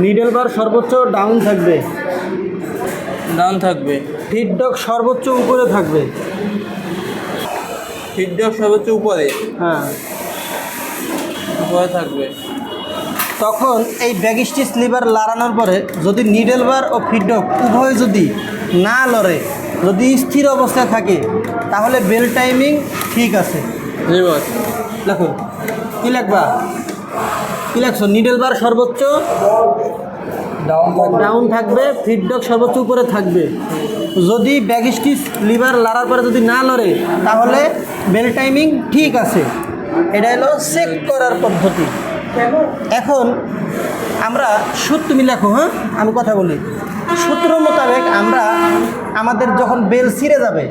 Middle বার সর্বোচ্চ down থাকবে। Down থাকবে। ফিডডক সর্বোচ্চ উপরে থাকবে। ফিডব্যাক সর্বোচ্চ উপরে? হ্যাঁ। উপরে থাকবে। তখন এই ব্যাগিস্টিচ লিভার লাড়ানোর পরে যদি নিডেল বার ও ফিডডক উভয় যদি না লড়ে যদি স্থির অবস্থায় থাকে তাহলে বেল টাইমিং ঠিক আছে। লেখো কি লিখবা? কি লেখছো নিডেল বার সর্বোচ্চ। ডাউন থাকবে। ফিডডক সর্বোচ্চ উপরে থাকবে। যদি ব্যাগিস্টিচ লিভার লড়ার পরে যদি না লড়ে তাহলে বেল টাইমিং ঠিক আছে। এটা হলো চেক করার পদ্ধতি। এখন আমরা সূত্র তুমি লেখো হ্যাঁ? আমি কথা বলি। সূত্র মোতাবেক আমরা আমাদের যখন বেল ছিঁড়ে যাবে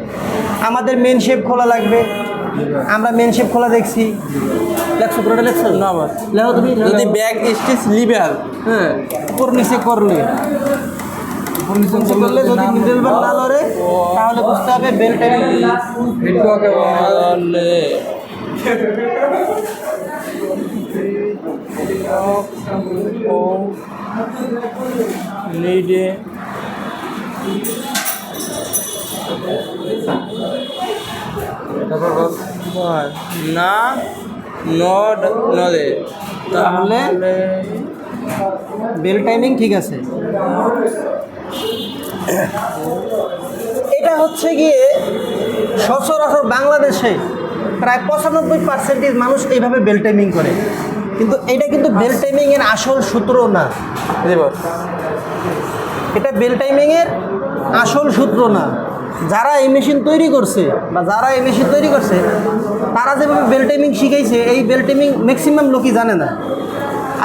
আমাদের মেন শেপ খোলা লাগবে। আমরা মেনশিপ খোলা দেখছি লেখছো পুরোটা লেখছো না বস লেখো তুমি যদি ব্যাক স্টিচ লিভার হ্যাঁ উপর নিচে করলে উপর নিচে করলে যদি মিডল বেল না লড়ে তাহলে বুঝতে হবে বেল টাইমিং না নড নদে তাহলে বেল টাইমিং ঠিক আছে। এটা হচ্ছে গিয়ে সচরাচর বাংলাদেশে প্রায় পঁচানব্বই পার্সেন্টেজ মানুষ এইভাবে বেল টাইমিং করে। কিন্তু এটা কিন্তু বেল টাইমিংয়ের আসল সূত্র না। এটা বেল টাইমিংয়ের আসল সূত্র না। যারা এই মেশিন তৈরি করছে বা যারা এই মেশিন তৈরি করছে তারা যেভাবে বেল টাইমিং শিখাইছে এই বেল টাইমিং ম্যাক্সিমাম লোকই জানে না।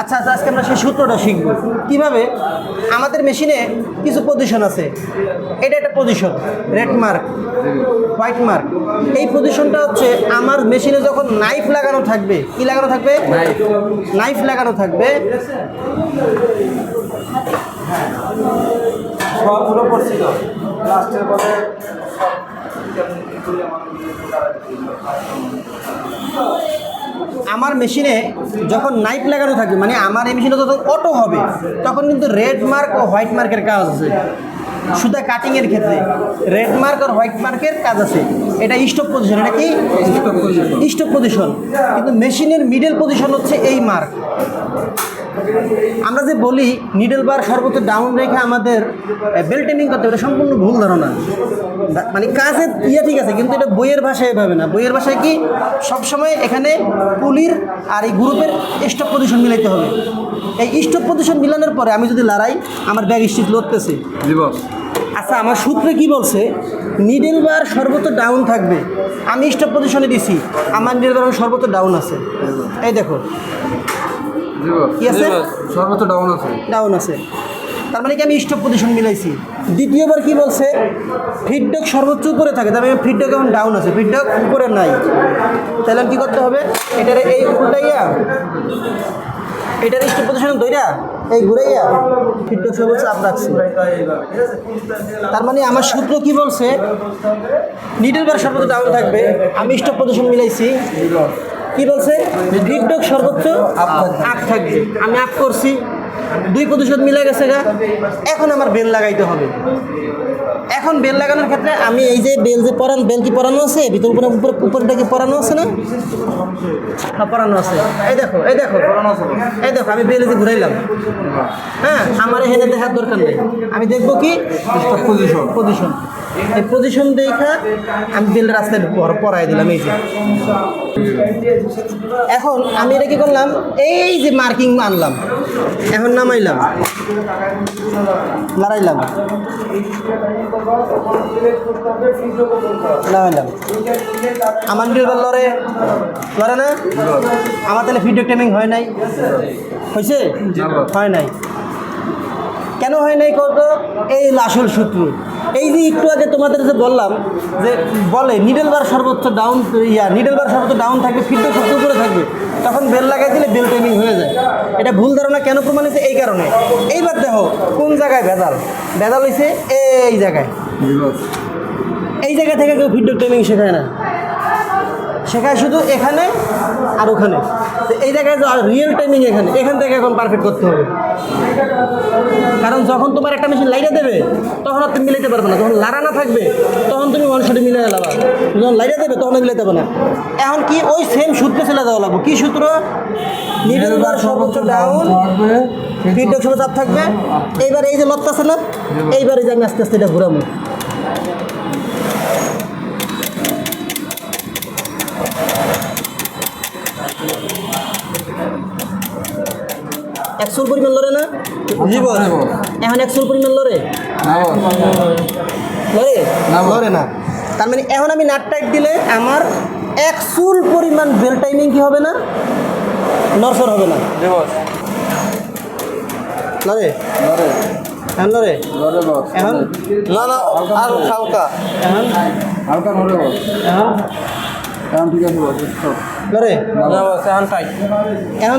আচ্ছা আচ্ছা আজকে আমরা সেই সূত্রটা শিখব। কীভাবে? আমাদের মেশিনে কিছু পজিশন আছে। এটা একটা position red mark white mark এই পজিশনটা হচ্ছে আমার মেশিনে যখন নাইফ লাগানো থাকবে কি লাগানো থাকবে? নাইফ লাগানো থাকবে। সবগুলো পড়ছিল লাস্টের পরে আমার মেশিনে যখন নাইফ লাগানো থাকে মানে আমার এই মেশিনে যখন অটো হবে তখন কিন্তু রেড মার্ক ও হোয়াইট মার্কের কাজ আছে। সুতা কাটিংয়ের ক্ষেত্রে রেড মার্ক আর হোয়াইট মার্কের কাজ আছে। এটা স্টপ পজিশন এটা কি? স্টপ পজিশন কিন্তু মেশিনের মিডল পজিশন হচ্ছে এই মার্ক আমরা যে বলি নিডল বার সর্বোচ্চ ডাউন রেখে আমাদের বেল টেমিং করতে এটা সম্পূর্ণ ভুল ধারণা। মানে কাজের ইয়ে ঠিক আছে কিন্তু এটা বইয়ের ভাষায় এভাবে না। বইয়ের ভাষায় কি সবসময় এখানে পুলির আর এই গ্রুপের স্টপ পজিশন মিলাইতে হবে। এই স্টপ পজিশন মিলানোর পরে আমি যদি লড়াই আমার ব্যাগ স্টিচ লড়তেছে। আচ্ছা আমার সূত্রে কি বলছে? নিডেল বার সর্বোচ্চ ডাউন থাকবে। আমি স্টপ পজিশনে দিছি আমার নিডেল বার সর্বোচ্চ ডাউন আছে। এই দেখো কি আছে সর্বোচ্চ ডাউন আছে। ডাউন আছে। তার মানে কি আমি স্টপ পজিশন মিলাইছি? দ্বিতীয়বার কি বলছে? ফিডব্যাক সর্বোচ্চ উপরে থাকে তবে ফিডব্যাক এখন ডাউন আছে। ফিডব্যাক উপরে নাই। তাহলে কি করতে হবে? এটার এই উল্টাইয়া এটার স্টপ পজিশন ধইরা এই ঘুরাইয়া ফিডব্যাক সর্বোচ্চ আপ রাখছি। তার মানে আমার সূত্র কি বলছে? নিডল বার সর্বোচ্চ ডাউন থাকবে। আমি স্টপ পজিশন মিলাইছি। কি বলছে? ফিডব্যাক সর্বোচ্চ আপ থাকবে। আমি আপ করছি। দুই প্রতিশত মিলে গেছে গা। এখন আমার বেল লাগাইতে হবে। এখন বেল লাগানোর ক্ষেত্রে আমি এই যে বেল যে পরান বেল কি পরানো আছে? ভিতর উপরে উপরে উপরটা কি পরানো আছে না? হ্যাঁ পরানো আছে। এই দেখো এই দেখো। এই দেখো আমি বেল যে ঘুরাইলাম। হ্যাঁ আমার এখানে দেখার দরকার নেই। আমি দেখব কি? পজিশন পজিশন এই পজিশন দেখা আমি বেল রাস্তায় পর- পরাই দিলাম এই যে। এখন আমি এটা কি করলাম? এই যে মার্কিং আনলাম। এখন নামাইলাম। লড়াইলাম নামাইলাম। আমার ভিডিও লড়ে। লড়ে না? আমার তাহলে ভিডিও টাইমিং হয় নাই। হয়েছে হয় নাই। কেন হয় নাই কত এই আসল সূত্র এই যে একটু আগে তোমাদের যে বললাম যে বলে নিডেল বার সর্বোচ্চ ডাউন ইয়া নিডেল বার সর্বোচ্চ ডাউন থাকবে ফিডব্যাক সবচেয়ে উপরে থাকবে। তখন বেল লাগাই দিলে বেল টাইমিং হয়ে যায়। এটা ভুল ধারণা কেন প্রমাণিত এই কারণে। এইবার দেখো কোন জায়গায় ভেজাল? ভেজাল হয়েছে এই জায়গায়। এই জায়গা থেকে কেউ ফিডব্যাক টাইমিং শেখায় না। শেখায় শুধু এখানে আর ওখানে। এই জায়গায় রিয়েল টাইমিং এখানে, এখান থেকে এখন পারফেক্ট করতে হবে। কারণ যখন তোমার একটা মেশিন লাইটে দেবে, তখন আর তুমি মিলাইতে পারবে না। যখন লাড়া না থাকবে, তখন তুমি ওয়ান শটে মিলাই লাবা। যখন লাইটে দেবে, তখন মিলাইতে পারবে না। এখন কি ওই সেম সূত্রে চলে দেওয়া লাগবে? কি সূত্র? নিডল বার সর্বোচ্চ ডাউন ফিডব্যাক সময় চাপ থাকবে। এইবার এই যে লত্তা আছে না, এইবার এই যে আমি আস্তে আস্তে এটা ঘুরাবো। একশোর পরিমাণ লড়ে না? জি বস এখন একশোর পরিমাণ লড়ে? লড়ে। লড়ে না। তার মানে এখন আমি নাট টাইট দিলে আমার এক চুল পরিমাণ বেল টাইমিং কি হবে না? নরসর হবে না? লড়ে? লড়ে। এখন লড়ে? এখন? না না আর হালকা। এখন? হালকা লড়ে এখন? এখন ঠিক আছে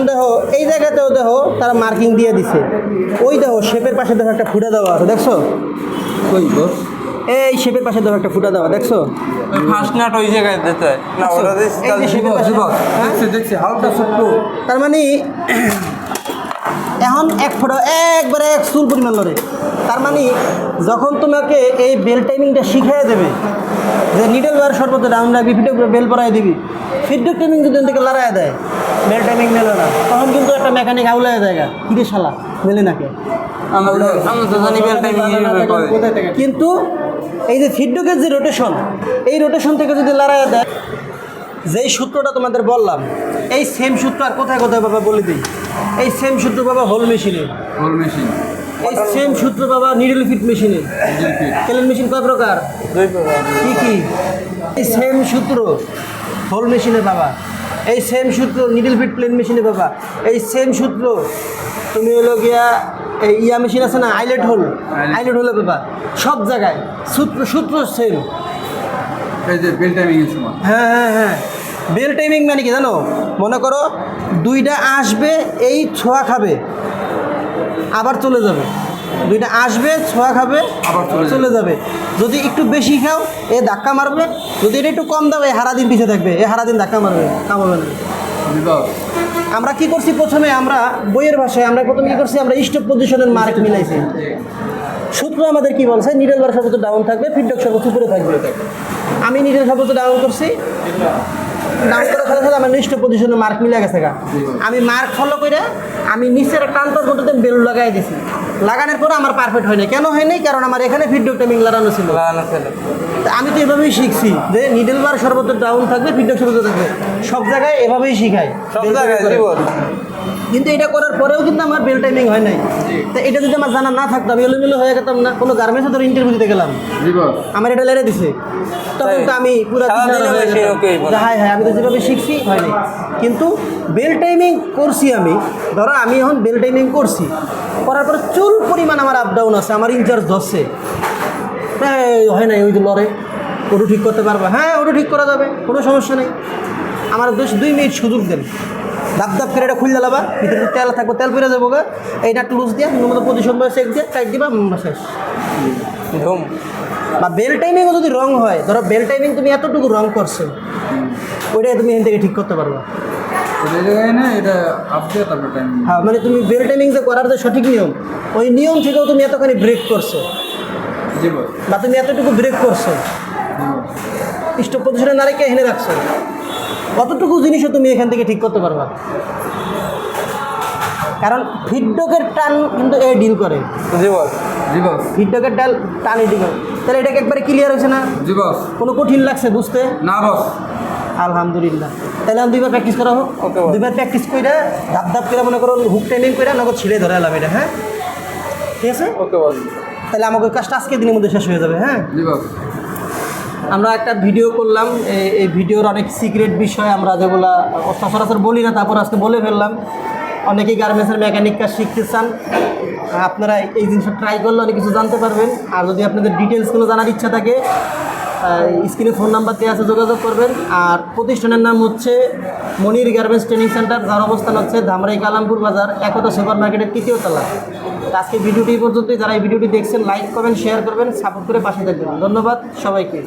দেখো এই জায়গাতেও দেখো তারা মার্কিং দিয়ে দিছে। ওই দেখো শেপের পাশে দেখো একটা ফুটা দেওয়া আছে দেখছ? কই এই শেপের পাশে দেখো একটা ফুটা দেওয়া দেখছ? ফার্স্ট নাট ওই জায়গায় দিতে না ওরা হ্যাঁ? দেখছি দেখছি হালকা ছোট্ট। তার মানে এখন এক ফোটা একবারে এক চুল পরিমাণ লড়ে তার মানে যখন তোমাকে এই বেল টাইমিংটা শিখিয়ে দেবে যে নিডল বার সর্বত ডাউন রাখবি ফিটে বেল পরাই দিবি। ফিডব্যাক টাইমিং যদি থেকে লড়াই দেয় বেল টাইমিং মেলে না। তখন কিন্তু একটা মেকানিক আউলায় জায়গা কিরে শালা মেলে নাকে কিন্তু এই যে ফিডব্যাকের যে রোটেশন এই রোটেশন থেকে যদি লড়াই দেয় যেই সূত্রটা তোমাদের বললাম এই সেম সূত্র আর কোথায় কোথায় বাবা বলে দিই? এই সেম সূত্র বাবা হোল মেশিনে হোল মেশিন এই সেম সূত্র বাবা নিডল ফিট মেশিনে কেলেন মেশিন কয় প্রকার? দুই প্রকার। কি কি? এই সেম সূত্র হোল মেশিনে বাবা এই সেম সূত্র নিডল ফিট প্লেন মেশিনে বাবা এই সেম সূত্র তুমি হলো গিয়া এই ইয়া মেশিন আছে না আইলেট হোল আইলেট হোলে বাবা সব জায়গায় সূত্র সূত্র সেম এই যে বেল টাইমিং হ্যাঁ হ্যাঁ হ্যাঁ। বেল টাইমিং মানে কি জানো? মনে করো দুইটা আসবে এই ছোঁয়া খাবে আবার চলে যাবে। দুইটা আসবে ছোঁয়া খাবে আবার চলে যাবে। যদি একটু বেশি খাও এ ধাক্কা মারবে। যদি এটা একটু কম দাও এ হারাদিন পিছিয়ে থাকবে। এ হারাদিন ধাক্কা মারবে কামাবে না। আমরা কি করছি প্রথমে? আমরা বইয়ের ভাষায় আমরা প্রথমে কি করছি? আমরা স্টপ পজিশনের মার্ক মিলাইছি। সূত্র আমাদের কি বলছে? নিডল বার সর্বোচ্চ ডাউন থাকবে ফিডব্যাক সর্বোচ্চ উপরে থাকবে। আমি নিডল সর্বোচ্চ ডাউন করছি। ডাউন করার সাথে সাথে আমার নিষ্ঠ পজিশনে মার্ক মিলে গেছে গা। আমি মার্ক ফলো করে আমি নিচের টানটার ঘটতে বেলুন লাগাই দিছি। লাগানোর পরে আমার পারফেক্ট হয়নি কেন হয়নি কারণ আমার এখানে ফিডব্যাক টাইমিং লাগানো ছিল। আমি তো এভাবেই শিখছি যে নিডেল বার সর্বত্র ডাউন থাকবে ফিডব্যাক সর্বত্র থাকবে। সব জায়গায় এভাবেই শিখাই। সব জায়গায় কিন্তু এটা করার পরেও কিন্তু আমার বেল টাইমিং হয় নাই। তা এটা যদি আমার জানা না থাকতো আমি এলোমেলো হয়ে গেতাম না কোনো গার্মেন্টসে ধরে ইন্টারভিউ দিতে গেলাম। আমার এটা লেড়ে দিছে। তখন তো আমি পুরো হ্যাঁ হ্যাঁ আমি তো যেভাবে শিখছি হয় নাই। কিন্তু বেল টাইমিং করছি আমি। ধরো আমি এখন বেল টাইমিং করছি। করার পরে চুল পরিমাণ আমার আপ ডাউন আছে আমার ইনচার্জ ধরছে এই, হয় নাই ওই যে লড়ে। ওটু ঠিক করতে পারবে। হ্যাঁ ওটু ঠিক করা যাবে কোনো সমস্যা নেই। আমার বেশ দুই মিনিট সুযোগ দেন। দাপ দাপ করে এটা খুললে লাবা ভিতরে তেল থাকবে তেল পেরে যাব গা। এই নাটটা লুজ দিয়ে মতো পজিশন বা চেক দিয়ে টাইট দিবা শেষ। ধুম। বা বেল টাইমিংও যদি রং হয় ধরো বেল টাইমিং তুমি এতটুকু রং করছ ওইটাই তুমি এখান থেকে ঠিক করতে পারবা। না এটা আপডেট হ্যাঁ মানে তুমি বেল টাইমিং যে করার যে সঠিক নিয়ম ওই নিয়ম থেকেও তুমি এতখানি ব্রেক করছ। বা তুমি এতটুকু ব্রেক করছ। স্টপ পজিশনে রেখে এনে রাখছো। কতটুকু জিনিসও তুমি এখান থেকে ঠিক করতে পারবা? কারণ ফিডব্যাকের টান কিন্তু এ ডিল করে। জি বস। জি বস। ফিডব্যাকের টান টান এ ডিল করে। তাহলে এটাকে একবারে ক্লিয়ার হয়েছে না? জি বস। কোনো কঠিন লাগছে বুঝতে? না বস। আলহামদুলিল্লাহ। তাহলে আমি দুইবার প্র্যাকটিস করা হোক দুইবার প্র্যাকটিস করে ধাপ ধাপ করে মনে করো হুক ট্রেনিং করে নগদ ছিঁড়ে ধরে এলাম এটা হ্যাঁ? ঠিক আছে? ওকে বস। তাহলে আমাকে কাজটা আজকে দিনের মধ্যে শেষ হয়ে যাবে হ্যাঁ? জি বস। আমরা একটা ভিডিও করলাম এই- ভিডিওর অনেক সিক্রেট বিষয় আমরা যেগুলা সচরাচর বলি না, তারপর আজকে বলে ফেললাম। অনেকেই গার্মেন্টসের মেকানিক কাজ শিখতে চান, আপনারা এই জিনিসটা ট্রাই করলে অনেক কিছু জানতে পারবেন। আর যদি আপনাদের ডিটেলসগুলো জানার ইচ্ছা থাকে স্ক্রিনে ফোন নাম্বার দেওয়া আছে, যোগাযোগ করবেন। আর প্রতিষ্ঠানের নাম হচ্ছে মনির গার্মেন্টস ট্রেনিং সেন্টার যার অবস্থান হচ্ছে ধামরাই কালামপুর বাজার, একতা সুপার মার্কেটের তৃতীয় তলা। আজকে ভিডিওটি পর্যন্তই। যারা এই ভিডিওটি দেখছেন লাইক করবেন শেয়ার করবেন সাপোর্ট করে পাশে থাকবেন। ধন্যবাদ সবাইকে।